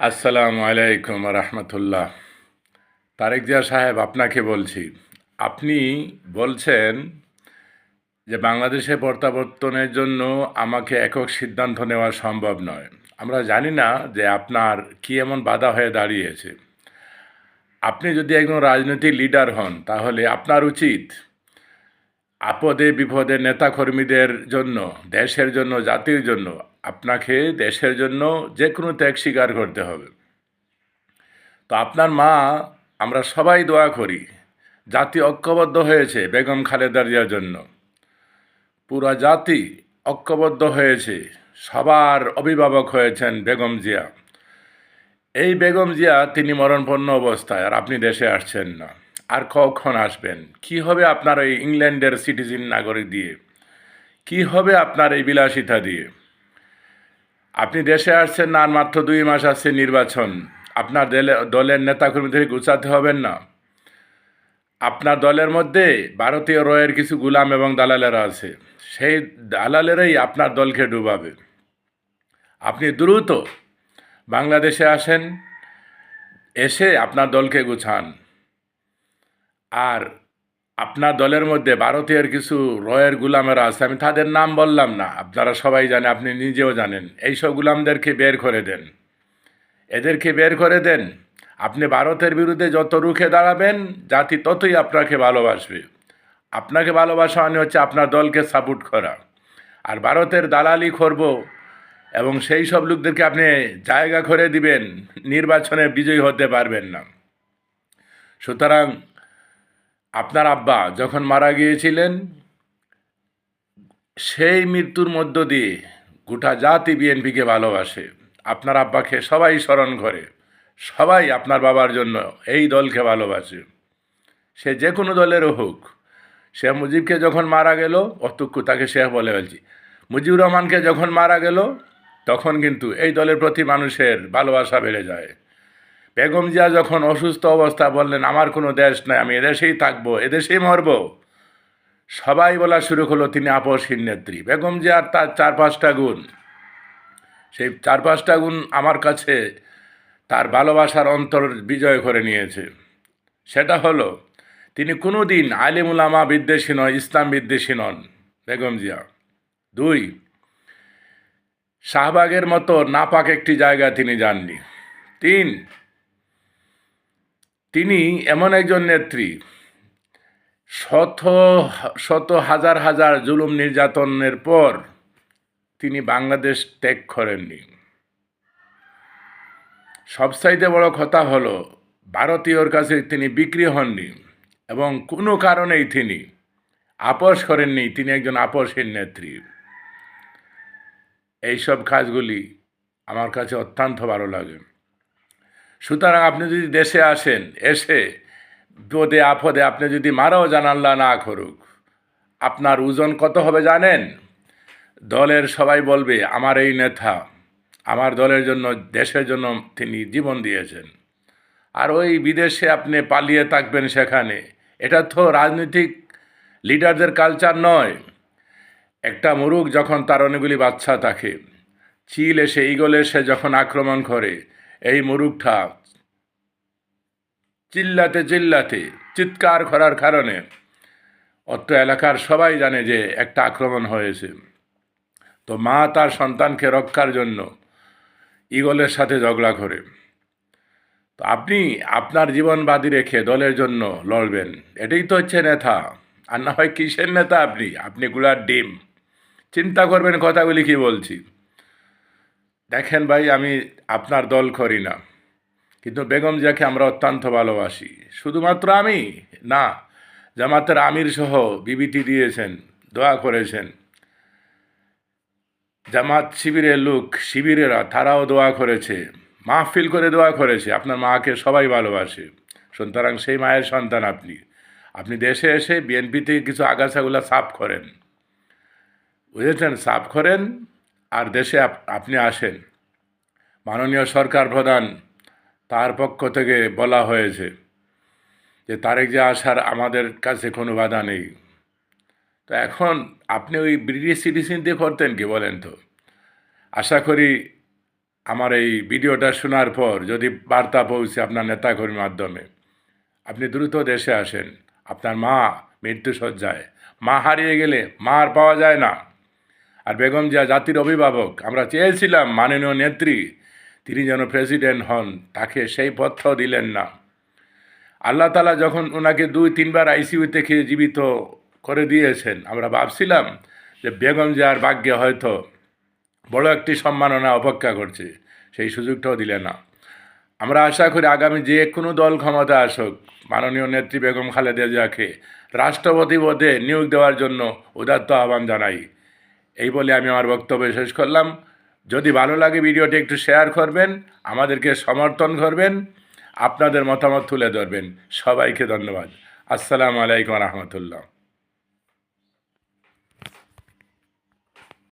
আসসালামু আলাইকুম রহমতুল্লাহ। তারেক জিয়া সাহেব, আপনাকে বলছি, আপনি বলছেন যে বাংলাদেশে প্রত্যাবর্তনের জন্য আমাকে একক সিদ্ধান্ত নেওয়া সম্ভব নয়। আমরা জানি না যে আপনার কি এমন বাধা হয়ে দাঁড়িয়েছে। আপনি যদি একজন রাজনৈতিক লিডার হন, তাহলে আপনার উচিত আপদে বিপদে নেতাকর্মীদের জন্য, দেশের জন্য, জাতির জন্য আপনাকে দেশের জন্য যে কোনো ত্যাগ স্বীকার করতে হবে। তো আপনার মা, আমরা সবাই দোয়া করি, জাতি ঐক্যবদ্ধ হয়েছে বেগম খালেদা জিয়ার জন্য। পুরা জাতি ঐক্যবদ্ধ হয়েছে, সবার অভিভাবক হয়েছেন বেগম জিয়া। এই বেগম জিয়া তিনি মরণপন্ন অবস্থায়, আর আপনি দেশে আসছেন না। আর কখন আসবেন? কি হবে আপনার এই ইংল্যান্ডের সিটিজেন নাগরিক দিয়ে? কি হবে আপনার এই বিলাসিতা দিয়ে? আপনি দেশে আসছেন না মাত্র দুই মাস আসছে নির্বাচন। আপনার দলে, দলের নেতাকর্মীদের গুছাতে হবেন না। আপনার দলের মধ্যে ভারতীয় রয়ের কিছু গুলাম এবং দালালেরা আছে। সেই দালালেরাই আপনার দলকে ডুবাবে। আপনি দ্রুত বাংলাদেশে আসেন, এসে আপনার দলকে গুছান। আর আপনার দলের মধ্যে ভারতীয়ের কিছু রয়ের গুলামেরা আছে, আমি তাদের নাম বললাম না। আপনারা সবাই জানে আপনি নিজেও জানেন। এইসব গুলামদেরকে বের করে দেন। এদেরকে বের করে দেন। আপনি ভারতের বিরুদ্ধে যত রুখে দাঁড়াবেন, জাতি ততই আপনাকে ভালোবাসবে। আপনাকে ভালোবাসা মানে হচ্ছে আপনার দলকে সাপোর্ট করা। আর ভারতের দালালি করব এবং সেই সব লোকদেরকে আপনি জায়গা করে দিবেন, নির্বাচনে বিজয়ী হতে পারবেন না। সুতরাং আপনার আব্বা যখন মারা গিয়েছিলেন, সেই মৃত্যুর মধ্য দিয়ে গোটা জাতি বিএনপিকে ভালোবাসে। আপনার আব্বাকে সবাই স্মরণ করে, সবাই আপনার বাবার জন্য এই দলকে ভালোবাসে। সে যে কোনো দলেরও হোক, শেখ মুজিবকে যখন মারা গেল অতুক্কু তাকে শেখ বলে ফেলছি। মুজিবুর রহমানকে যখন মারা গেল, তখন কিন্তু এই দলের প্রতি মানুষের ভালোবাসা বেড়ে যায়। বেগম জিয়া যখন অসুস্থ অবস্থা বললেন, আমার কোনো দেশ নাই, আমি এদেশেই থাকব, এদেশেই মরব। সবাই বলা শুরু করল, তিনি আপসহীন নেত্রী। বেগম জিয়ার তার চার পাঁচটা গুণ। সেই চার পাঁচটা গুণ আমার কাছে তার ভালোবাসার অন্তর বিজয় করে নিয়েছে। সেটা হলো, তিনি কোনো দিন আলিমুলামা বিদ্বেষী নয়, ইসলাম বিদ্বেষী নন, বেগম জিয়া। দুই, শাহবাগের মতো নাপাক একটি জায়গা তিনি যাননি। তিন তিনি এমন একজন নেত্রী, শত শত হাজার হাজার জুলুম নির্যাতনের পর তিনি বাংলাদেশ ত্যাগ করেননি। সবসাইতে বড় কথা হলো, ভারতীয়র কাছে তিনি বিক্রি হননি এবং কোনো কারণেই তিনি আপোষ করেননি, তিনি একজন আপোষের নেত্রী। এইসব কাজগুলি আমার কাছে অত্যন্ত ভালো লাগে। সুতরাং আপনি যদি দেশে আসেন, এসে বিপদে আপদে আপনি যদি মারাও জানাল্লা না করুক। আপনার ওজন কত হবে জানেন? দলের সবাই বলবে, আমার এই নেতা, আমার দলের জন্য, দেশের জন্য তিনি জীবন দিয়েছেন। আর ওই বিদেশে আপনি পালিয়ে থাকবেন সেখানে। এটা তো রাজনৈতিক লিডারদের কালচার নয়। একটা মুরুখ যখন তার অনেকগুলি বাচ্চা থাকে, চিল এসে, ইগল এসে যখন আক্রমণ করে এই মুরুখটা চিল্লাতে চিল্লাতে, চিৎকার করার কারণে অত্র এলাকার সবাই জানে যে একটা আক্রমণ হয়েছে। তো মা তার সন্তানকে রক্ষার জন্য ইগলের সাথে ঝগড়া করে। তো আপনি আপনার জীবন বাদী রেখে দলের জন্য লড়বেন, এটাই তো হচ্ছে নেতা। আর না হয় কিসের নেতা আপনি? আপনি গুলার ডিম। চিন্তা করবেন কথাগুলি কি বলছি? দেখেন ভাই, আমি আপনার দল করি না। কিন্তু বেগম জিয়াকে আমরা অত্যন্ত ভালোবাসি। শুধুমাত্র আমি? না, জামাতের আমির সহ বিবৃতি দিয়েছেন, দোয়া করেছেন। জামাত শিবিরের লোক, শিবিরেরা, তারাও দোয়া করেছে। মাহফিল করে দোয়া করেছে। আপনার মাকে সবাই ভালোবাসে। সুতরাং সেই মায়ের সন্তান আপনি। আপনি দেশে এসে বিএনপি থেকে কিছু আগাছাগুলো সাফ করেন। বুঝেছেন? সাফ করেন আর দেশে আপনি আসেন। মাননীয় সরকার প্রধান, তার পক্ষ থেকে বলা হয়েছে যে, তারেক যে আসার আমাদের কাছে কোনো বাধা নেই। তো এখন আপনি ওই ব্রিটিশ সিটিজেন দিয়ে করতেন কি বলেন তো? আশা করি আমার এই ভিডিওটা শোনার পর যদি বার্তা পৌঁছে আপনার নেতাকর্মীর মাধ্যমে, আপনি দ্রুত দেশে আসেন। আপনার মা মৃত্যুসজ্জায়। মা হারিয়ে গেলে মা আর পাওয়া যায় না। আর বেগম জিয়া জাতির অভিভাবক, আমরা চেয়েছিলাম মাননীয় নেত্রী, তিনি যেন প্রেসিডেন্ট হন, তাকে সেই পথ্য দিলেন না। আল্লাহ তালা যখন ওনাকে দুই, তিনবার আইসিইউ থেকে জীবিত করে দিয়েছেন, আমরা ভাবছিলাম যে বেগম জিয়ার ভাগ্যে হয়তো বড় একটি সম্মাননা অপেক্ষা করছে, সেই সুযোগটাও দিলে না। আমরা আশা করি আগামী যে কোনো দল ক্ষমতা আসুক, মাননীয় নেত্রী বেগম খালেদা জিয়াকে রাষ্ট্রপতি পদে নিয়োগ দেওয়ার জন্য উদাত্ত আহ্বান জানাই। এই বলে আমি আমার বক্তব্য শেষ করলাম। যদি ভালো লাগে ভিডিওটি একটু শেয়ার করবেন, আমাদেরকে সমর্থন করবেন, আপনাদের মতামত তুলে ধরবেন। সবাইকে ধন্যবাদ। আসসালামু আলাইকুম রহমতুল্লাহ।